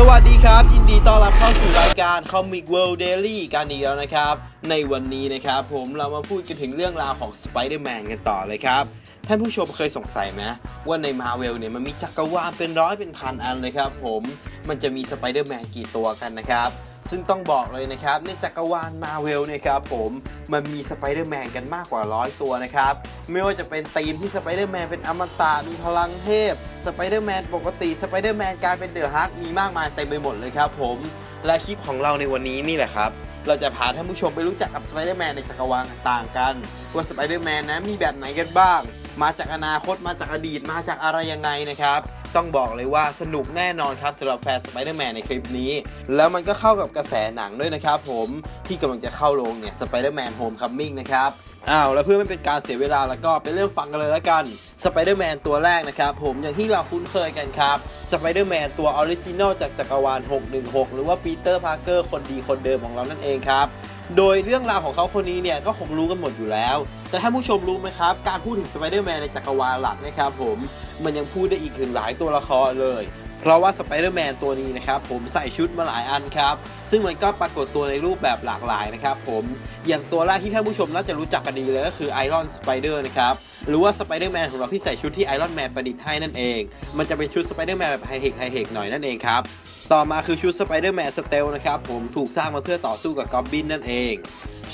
สวัสดีครับ ยินดีต้อนรับเข้าสู่รายการ Comic World Daily กันอีกแล้วนะครับ ในวันนี้นะครับผมเรามาพูดกันถึงเรื่องราวของ Spider-Man กันต่อเลยครับ ท่านผู้ชมเคยสงสัยไหมว่าใน Marvel เนี่ยมันมีจักรวาลเป็นร้อยเป็นพันอันเลยครับผมมันจะมี Spider-Man กี่ตัวกันนะครับ ซึ่งต้องบอกเลยนะครับในจักรวาลมาเวลเนี่ยครับผมมันมีสไปเดอร์แมนกันมากกว่าร้อยตัวนะครับ ไม่ว่าจะเป็นธีมที่สไปเดอร์แมนเป็นอมตะมีพลังเทพ สไปเดอร์แมนปกติ สไปเดอร์แมนกลายเป็นเดอะฮักมีมากมายเต็มไปหมดเลยครับผมและคลิปของเราในวันนี้นี่แหละครับเราจะพาท่านผู้ชมไปรู้จักกับสไปเดอร์แมนในจักรวาลต่างกัน ว่าสไปเดอร์แมนนะมีแบบไหนกันบ้าง มาจากอนาคตมาจากอดีตมาจากอะไรยังไงนะครับ ต้องบอกเลยว่าสนุกแน่นอนครับสำหรับแฟนสไปเดอร์แมนในคลิปนี้ แล้วมันก็เข้ากับกระแสหนังด้วยนะครับผมที่กำลังจะเข้าโรงเนี่ยสไปเดอร์แมนโฮมคัมมิ่งนะครับอ้าวแล้วเพื่อไม่เป็นการเสียเวลาแล้วก็ไปเริ่มฟังกันเลยแล้วกันสไปเดอร์แมนตัวแรกนะครับผมอย่างที่เราคุ้นเคยกันครับสไปเดอร์แมนตัวออริจินอลจากจักรวาล 616 หรือว่าปีเตอร์พาร์เกอร์คนดีคนเดิมของเรานั่นเองครับ โดยเรื่องราวของเขาคนนี้เนี่ยก็คงรู้กันหมดอยู่แล้ว แต่ถ้าผู้ชมรู้ไหมครับ การพูดถึงสไปเดอร์แมนในจักรวาลหลักนะครับผม มันยังพูดได้อีกถึงหลายตัวละครเลย เพราะว่าสไปเดอร์แมนตัวนี้นะครับผมใส่ชุดมาหลายอันครับ ซึ่งมันก็ปรากฏตัวในรูปแบบหลากหลายนะครับผมอย่างตัวแรกที่ท่านผู้ชมน่าจะรู้จักกันดีเลยก็คือไอรอนสไปเดอร์นะครับหรือว่าสไปเดอร์แมนของเราที่ใส่ชุดที่ไอรอนแมนประดิษฐ์ให้นั่นเอง มันจะเป็นชุดสไปเดอร์แมนแบบไฮเทคไฮเทคหน่อยนั่นเองครับต่อมาคือชุดสไปเดอร์แมนสเตลนะครับผมถูกสร้างมาเพื่อต่อสู้กับกอบบินนั่นเอง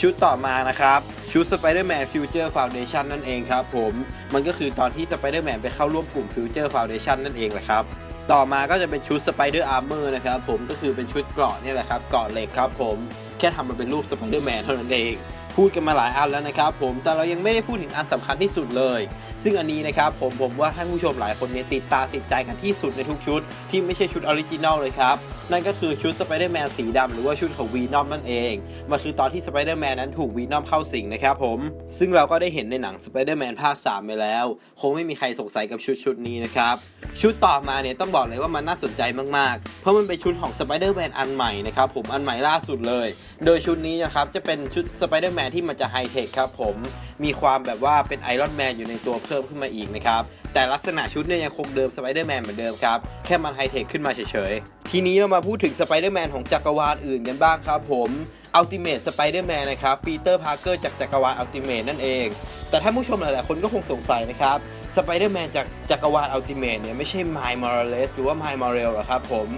ชุดต่อมานะครับ ชุด Spider-Man Future Foundation นั่นเองครับผม มันก็คือตอนที่ Spider-Man ไปเข้าร่วมกลุ่ม Future Foundation นั่นเองแหละครับ ต่อมาก็จะเป็นชุดสไปเดอร์อาร์เมอร์นะครับผมก็คือเป็นชุดเกราะนี่แหละครับเกราะเหล็กครับผมแค่ทำมันเป็นรูปสไปเดอร์แมนเท่านั้นเอง พูดกันมาหลายอันแล้วนะครับผมแต่เรายังไม่ได้พูดถึงอันสำคัญที่สุดเลย ซึ่งอันนี้นะครับผมผมว่าท่านผู้ชมหลายคนเนี่ยติดตาติดใจกันที่สุดในทุกชุด ที่ไม่ใช่ชุดออริจินอลเลยครับ นั่นก็คือชุดสไปเดอร์แมนสีดำหรือว่าชุดของวีนอมนั่นเองมันคือตอนที่สไปเดอร์แมนนั้นถูกวีนอมเข้าสิงนะครับผมซึ่งเราก็ได้เห็นในหนังสไปเดอร์แมนภาค 3 ไปแล้ว คงไม่มีใครสงสัยกับชุดชุดนี้นะครับชุดต่อมาเนี่ยต้องบอกเลยว่ามันน่าสนใจมากๆ เพราะมันเป็นชุดของสไปเดอร์แมนอันใหม่นะครับผมอันใหม่ล่าสุดเลย โดยชุดนี้นะครับจะเป็นชุดสไปเดอร์แมนที่มันจะไฮเทคครับผมมีความแบบว่าเป็นไอรอนแมนอยู่ในตัวเพิ่มขึ้นมาอีกนะครับแต่ลักษณะชุดเนี่ยยังคงเดิมสไปเดอร์แมนเหมือนเดิมครับ แค่มันไฮเทคขึ้นมาเฉยๆ ทีนี้เรามาพูดถึงสไปเดอร์แมนของจักรวาลอื่นกันบ้างครับผมอัลติเม e สไปเดอร์แมนนะครับปีเตอร์พาร์เกอร์จากจักรวาลอัลติเม e นั่นเอง แต่ท่าผู้ชมหลายๆ คนก็คงสงสัยนะครับสไปเดอร์แมนจากจักรวาลอัลติเม e เนี่ยไม่ใช่ไมล์มอร์เลสหรือว่าไมล์มอร์เรลหรอครับผม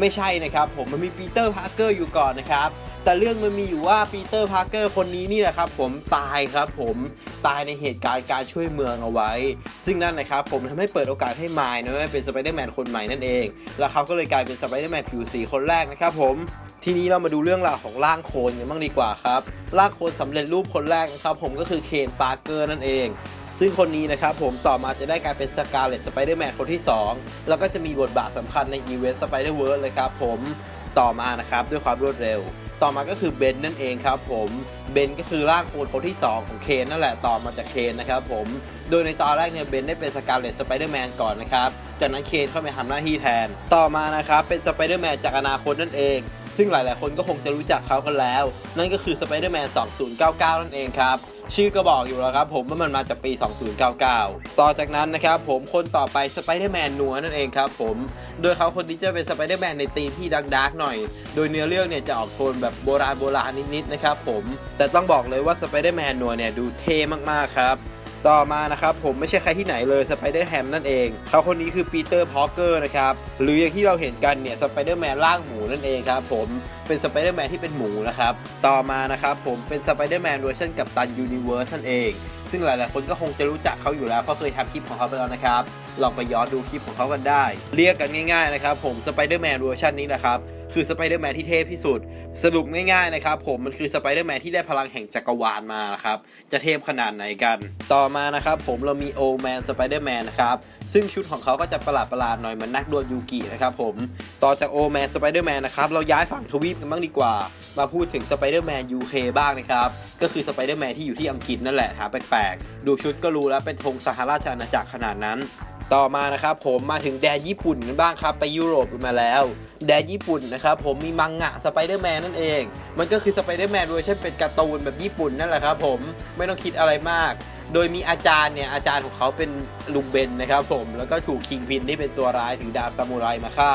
ไม่ใช่นะครับผมมันมีปีเตอร์พาร์เกอร์อยู่ก่อนนะครับ แต่เรื่องมันมีอยู่ว่าปีเตอร์พาร์เกอร์คนนี้นี่แหละครับผมตายครับผมตายในเหตุการณ์การช่วยเมืองเอาไว้ ซึ่งนั่นนะครับผมทำให้เปิดโอกาสให้ไมล์นะเป็นสไปเดอร์แมนคนใหม่นั่นเอง แล้วเขาก็เลยกลายเป็นสไปเดอร์แมนผิวสีคนแรกนะครับผมทีนี้เรามาดูเรื่องราวของร่างโคนกันบ้างดีกว่าครับร่างโคนสำเร็จรูปคนแรกนะครับผมก็คือเคนปาร์เกอร์นั่นเอง ซึ่งคนนี้นะครับผมต่อมาจะได้กลายเป็นสกาเลตสไปเดอร์แมนคนที่ 2 แล้วก็จะมีบทบาทสำคัญในอีเวนต์สไปเดอร์เวิร์เลยครับผม ต่อมานะครับด้วยความรวดเร็ว ต่อมาก็คือเบนนั่นเองครับผมเบนก็คือร่างโคนคนที่ 2 ของเคนนั่นแหละต่อมาจากเคนนะครับผมโดยในตอนแรกเนี่ยเบนได้เป็นสกาเลตสไปเดอร์แมนก่อนนะครับจากนั้นเคนเข้าไปทำหน้าที่แทน ต่อมานะครับเป็นสไปเดอร์แมนจากอนาคตนั่นเองซึ่งหลาย ๆ คนก็คงจะรู้จักเขากันแล้ว นั่นก็คือสไปเดอร์แมน2099 นั่นเองครับ ชื่อก็บอกอยู่แล้วครับผมว่ามันมาจากปี 2099 ต่อจากนั้นนะครับผมคนต่อไปสไปเดอร์แมนนัวนั่นเองครับผมโดยเขาคนนี้จะเป็นสไปเดอร์แมนในธีมที่ดักๆหน่อย โดยเนื้อเรื่องเนี่ยจะออกโทนแบบโบราณโบราณนิดๆนะครับผมแต่ต้องบอกเลยว่าสไปเดอร์แมนนัวเนี่ยดูเท่มากๆครับ ต่อมานะครับผมไม่ใช่ใครที่ไหนเลยสไปเดอร์แฮมนั่นเอง เขาคนนี้คือปีเตอร์พอกเกอร์นะครับหรืออย่างที่เราเห็นกันเนี่ยสไปเดอร์แมนร่างหมูนั่นเองครับผมเป็นสไปเดอร์แมนที่เป็นหมูนะครับต่อมานะครับผมเป็นสไปเดอร์แมนเวอร์ชันกับตันยูนิเวอร์สนั่นเอง ซึ่งหลายๆคนก็คงจะรู้จักเขาอยู่แล้วเพราะเคยทำคลิปของเขาไปแล้วนะครับลองไปย้อนดูคลิปของเขากันได้ เรียกกันง่ายๆนะครับผมสไปเดอร์แมนเวอร์ชันนี้นะครับ คือสไปเดอร์แมนที่เทพที่สุด สรุปง่ายๆนะครับผมมันคือสไปเดอร์แมนที่ได้พลังแห่งจักรวาลมานะครับจะเทพขนาดไหนกัน ต่อมานะครับผมเรามีโอแมนสไปเดอร์แมนนะครับซึ่งชุดของเขาก็จะประหลาดๆหน่อยเหมือนนักดวลยูกินะครับผมต่อจากโอแมนสไปเดอร์แมนนะครับเราย้ายฝั่งทวีปกันบ้างดีกว่า มาพูดถึงสไปเดอร์แมนยูเคบ้างนะครับก็คือสไปเดอร์แมนที่อยู่ที่อังกฤษนั่นแหละหาแปลกๆดูชุดก็รู้แล้วเป็นธงสหราชอาณาจักรขนาดนั้น ต่อมานะครับผมมาถึงแดนญี่ปุ่นกันบ้างครับไปยุโรปมาแล้ว แดนญี่ปุ่นนะครับผมมีมังงะสไปเดอร์แมนนั่นเอง มันก็คือสไปเดอร์แมนเวอร์ชันเป็นการ์ตูนแบบญี่ปุ่นนั่นแหละครับผมไม่ต้องคิดอะไรมาก โดยมีอาจารย์เนี่ยอาจารย์ของเขาเป็นลุงเบนนะครับผมแล้วก็ถูกคิงพินที่เป็นตัวร้ายถือดาบซามูไรมาฆ่า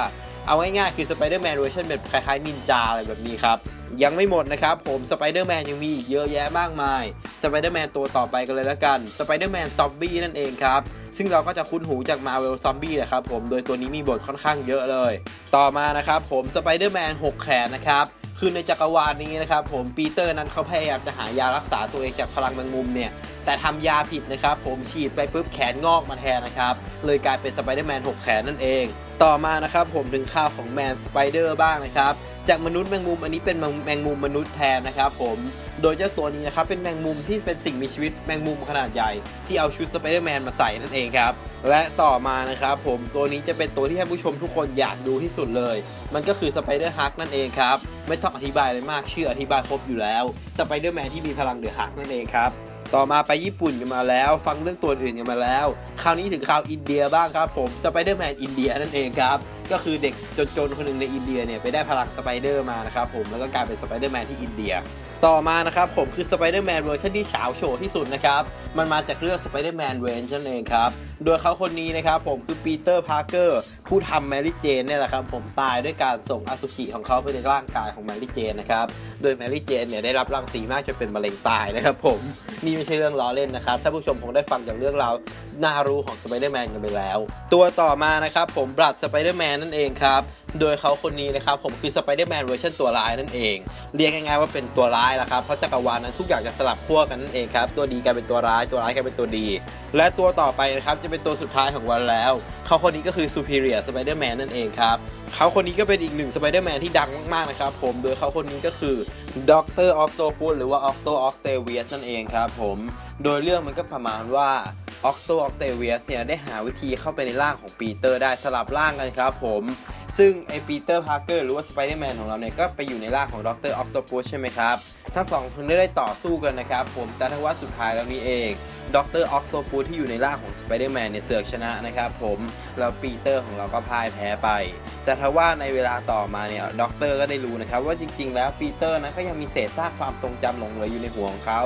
เอาง่ายๆคือสไปเดอร์แมนเวอร์ชันแบบคล้ายๆนินจาอะไรแบบนี้ครับยังไม่หมดนะครับผมสไปเดอร์แมนยังมีอีกเยอะแยะมากมายสไปเดอร์แมนตัวต่อไปกันเลยละกันสไปเดอร์แมนซอมบี้นั่นเองครับ ซึ่งเราก็จะคุ้นหูจากมาเวลซอมบี้แหละครับผมโดยตัวนี้มีบทค่อนข้างเยอะเลย ต่อมานะครับผมสไปเดอร์แมน6แขนนะครับคือในจักรวาลนี้นะครับผมปีเตอร์นั้นเขาพยายามจะหายารักษาตัวเองจากพลังแมงมุมเนี่ยแต่ทำยาผิดนะครับผมฉีดไปปุ๊บแขนงอกมาแทนนะครับเลยกลายเป็นสไปเดอร์แมน6แขนนั่นเอง ต่อมานะครับผมถึงข่าวของแมนสไปเดอร์บ้างนะครับจากมนุษย์แมงมุมอันนี้เป็นแมงมุมมนุษย์แทนนะครับผมโดยเจ้าตัวนี้นะครับเป็นแมงมุมที่เป็นสิ่งมีชีวิตแมงมุมขนาดใหญ่ ที่เอาชุดสไปเดอร์แมนมาใส่นั่นเองครับและต่อมานะครับผมตัวนี้จะเป็นตัวที่ท่านผู้ชมทุกคนอยากดูที่สุดเลย มันก็คือสไปเดอร์ฮักนั่นเองครับไม่ต้องอธิบายเลยมากชื่ออธิบายครบอยู่แล้วสไปเดอร์แมนที่มีพลังเดือดฮักนั่นเองครับ ต่อมาไปญี่ปุ่นกันมาแล้ว ฟังเรื่องตัวอื่นกันมาแล้ว คราวนี้ถึงข่าวอินเดียบ้างครับผมสไปเดอร์แมนอินเดียนั่นเองครับ ก็คือเด็กจนๆคนหนึ่งในอินเดียเนี่ยไปได้พลังสไปเดอร์มานะครับผมแล้วก็กลายเป็นสไปเดอร์แมนที่อินเดีย ต่อมานะครับผมคือสไปเดอร์แมนเวอร์ชันที่เฉาโฉวที่สุดนะครับ มันมาจากเรื่องสไปเดอร์แมนเวนนั่นเองครับ โดยเขาคนนี้นะครับผมคือปีเตอร์พาร์เกอร์ผู้ทำแมรี่เจนเนี่ยแหละครับผมตายด้วยการส่งอสุจิของเขาไปในร่างกายของแมรี่เจนนะครับ โดยแมรี่เจนเนี่ยได้รับรังสีมากจนเป็นมะเร็งตายนะครับผมนี่ไม่ใช่เรื่องล้อเล่นนะครับถ้าผู้ชมคงได้ฟังจากเรื่องราวน่ารู้ของสไปเดอร์แมนกันไปแล้ว ตัวต่อมานะครับผมบลัดสไปเดอร์แมนนั่นเองครับ โดยเขาคนนี้นะครับผมคือสไปเดอร์แมนเวอร์ชันตัวร้ายนั่นเอง เรียกง่ายๆว่าเป็นตัวร้ายละครับเพราะจักรวาลนั้นทุกอย่างจะสลับขั้วกันนั่นเองครับตัวดีกลายเป็นตัวร้ายตัวร้ายกลายเป็นตัวดี และตัวต่อไปนะครับจะเป็นตัวสุดท้ายของวันแล้ว เขาคนนี้ก็คือ Superior Spider-Man นั่นเองครับเขาคนนี้ก็เป็นอีกหนึ่ง Spider-Man ที่ดังมากๆนะครับผมโดยเขาคนนี้ก็คือ Dr. Octopus หรือว่า Octo Octavius นั่นเองครับผมโดยเรื่องมันก็ประมาณว่า Octo Octavius เนี่ยได้หาวิธีเข้าไปในร่างของปีเตอร์ได้สลับร่างกันครับผม ซึ่งไอปีเตอร์พาร์เกอร์หรือว่าสไปเดอร์แมนของเราเนี่ยก็ไปอยู่ในร่างของด็อกเตอร์ออ t โตปัสใช่ไหมครับ ทั้งสองคนได้ต่อสู้กันนะครับผมแต่ทั้งว่าสุดท้ายแล้วนี่เองด็อกเตอร์ออ t โตปัสที่อยู่ในร่างของสไปเดอร์แมนเนี่ยเสือกชนะนะครับผมแล้วปีเตอร์ของเราก็พ่ายแพ้ไป แต่ถ้าว่าในเวลาต่อมาเนี่ยด็อกเตอร์ก็ได้รู้นะครับว่าจริงๆ แล้วปีเตอร์นะก็ยังมีเศษซากความทรงจำหลงเหลืออยู่ในหัวของเขา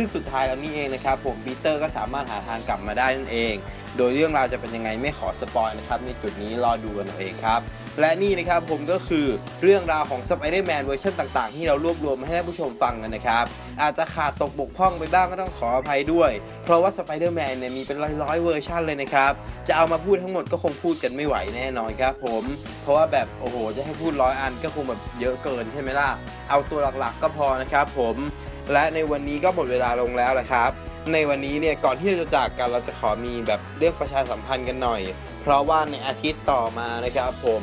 ซึ่งสุดท้ายแล้วนี่เองนะครับผมปีเตอร์ก็สามารถหาทางกลับมาได้นั่นเอง โดยเรื่องราวจะเป็นยังไงไม่ขอสปอยนะครับในจุดนี้รอดูกันเอาเองครับ และนี่นะครับผมก็คือเรื่องราวของ Spider-Man เวอร์ชันต่างๆ ที่เรารวบรวมมาให้ท่านผู้ชมฟังกันนะครับ อาจจะขาดตกบกพร่องไปบ้างก็ต้องขออภัยด้วย เพราะว่า Spider-Man เนี่ยมีเป็นร้อยๆเวอร์ชันเลยนะครับจะเอามาพูดทั้งหมดก็คงพูดกันไม่ไหวแน่นอนครับผมเพราะว่าแบบโอ้โหจะให้พูดร้อยอันก็คงแบบเยอะเกินใช่ไหมล่ะเอาตัวหลักๆ ก็พอนะครับผม และในวันนี้ก็หมดเวลาลงแล้วแหละครับ ในวันนี้เนี่ยก่อนที่เราจะจากกันเราจะขอมีแบบเรื่องประชาสัมพันธ์กันหน่อย เพราะว่าในอาทิตย์ต่อมานะครับผม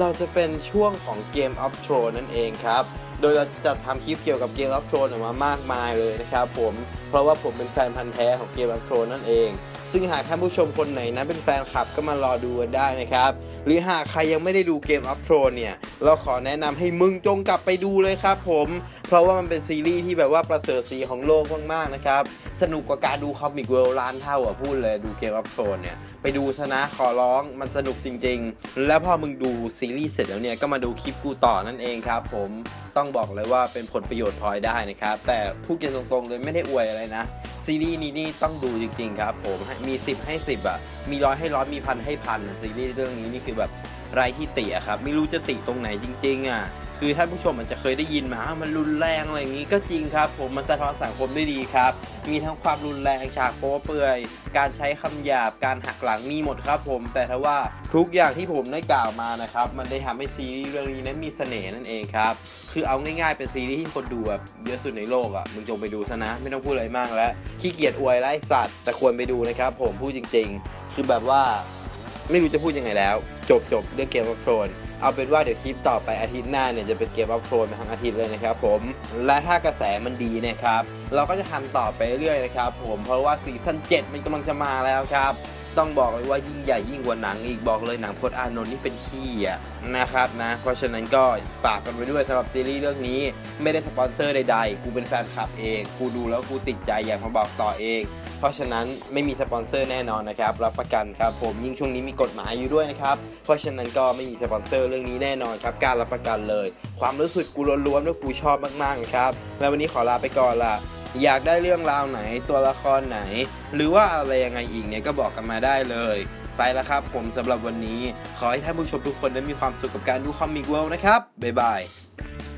เราจะเป็นช่วงของ Game of t h r o n e นั่นเองครับ โดยเราจะทำคลิปเกี่ยวกับ Game of t h r o n e ออกมามากมายเลยนะครับผม เพราะว่าผมเป็นแฟนพันธ์แท้ของ Game of t h r o n e นั่นเอง ซึ่งหากท่านผู้ชมคนไหนนะเป็นแฟนคลับก็มารอดูกันได้นะครับ หรือหากใครยังไม่ได้ดู Game of t h r o n e เนี่ย เราขอแนะนำให้มึงจงกลับไปดูเลยครับผมเพราะว่ามันเป็นซีรีส์ที่แบบว่าประเสริฐสีของโลกมากๆนะครับ สนุกกว่าการดูคอมิกเวิลด์ล้านเท่าอะพูดเลยดู Game of Thrones เนี่ย ไปดูซะนะขอร้องมันสนุกจริง ๆ แล้วพอมึงดูซีรีส์เสร็จแล้วเนี่ย ก็มาดูคลิปกูต่อนั่นเองครับ ผมต้องบอกเลยว่าเป็นผลประโยชน์พลอยได้นะครับ แต่พูดกันตรงๆเลยไม่ได้อวยอะไรนะซีรีส์นี้นี่ต้องดูจริงๆครับผมมี 10 ให้ 10 อะ มีร้อยให้ร้อยมีพันให้พันซีรีส์เรื่องนี้นี่คือแบบไรที่ติอะครับ ไม่รู้จะติตรงไหนจริง ๆ อะ คือท่านผู้ชมอาจจะเคยได้ยินมาอ้ามันรุนแรงอะไรอย่างนี้ก็จริงครับ ผมมันสะท้อนสังคมได้ดีครับ มีทั้งความรุนแรงฉากโป๊เปื่อย การใช้คำหยาบการหักหลังมีหมดครับผม แต่ถ้าว่าทุกอย่างที่ผมได้กล่าวมานะครับ มันได้ทำให้ซีรีส์เรื่องนี้นั้นมีเสน่ห์นั่นเองครับ คือเอาง่ายๆเป็นซีรีส์ที่คนดูแบบเยอะสุดในโลกอะมึงจงไปดูซะนะ ไม่ต้องพูดอะไรมากแล้วขี้เกียจอวยไร้สัตว์แต่ควรไปดูนะครับ ผมพูดจริง ๆ คือแบบว่าไม่รู้จะพูดยังไงแล้ว จบจบเรื่องเกม of Thrones เอาเป็นว่าเดี๋ยวคลิปต่อไปอาทิตย์หน้าเนี่ยจะเป็นเกมอัพโคลนมาทั้งอาทิตย์เลยนะครับผม และถ้ากระแสมันดีเนะครับ เราก็จะทำต่อไปเรื่อยนะครับผมเพราะว่าซีซั่น7มันกำลังจะมาแล้วครับ ต้องบอกเลยว่ายิ่งใหญ่ยิ่งกว่าหนังอีกบอกเลยหนังพจน์อานนท์นี่เป็นขี้อะนะครับนะ เพราะฉะนั้นก็ฝากกันไว้ด้วยสำหรับซีรีส์เรื่องนี้ไม่ได้สปอนเซอร์ใดๆ กูเป็นแฟนคลับเอง กูดูแล้วกูติดใจอยากมาบอกต่อเอง เพราะฉะนั้นไม่มีสปอนเซอร์แน่นอนนะครับรับประกันครับผมยิ่งช่วงนี้มีกฎหมายอยู่ด้วยนะครับเพราะฉะนั้นก็ไม่มีสปอนเซอร์เรื่องนี้แน่นอนครับการรับประกันเลย ความรู้สึกกูล้วนๆว่ากูชอบมากๆนะครับและวันนี้ขอลาไปก่อนละ อยากได้เรื่องราวไหนตัวละครไหน หรือว่าอะไรยังไงอีกเนี่ยก็บอกกันมาได้เลย ไปแล้วครับผมสำหรับวันนี้ ขอให้ท่านผู้ชมทุกคนได้มีความสุขกับการดูคอมิกเวิลด์นะครับ บ๊ายบาย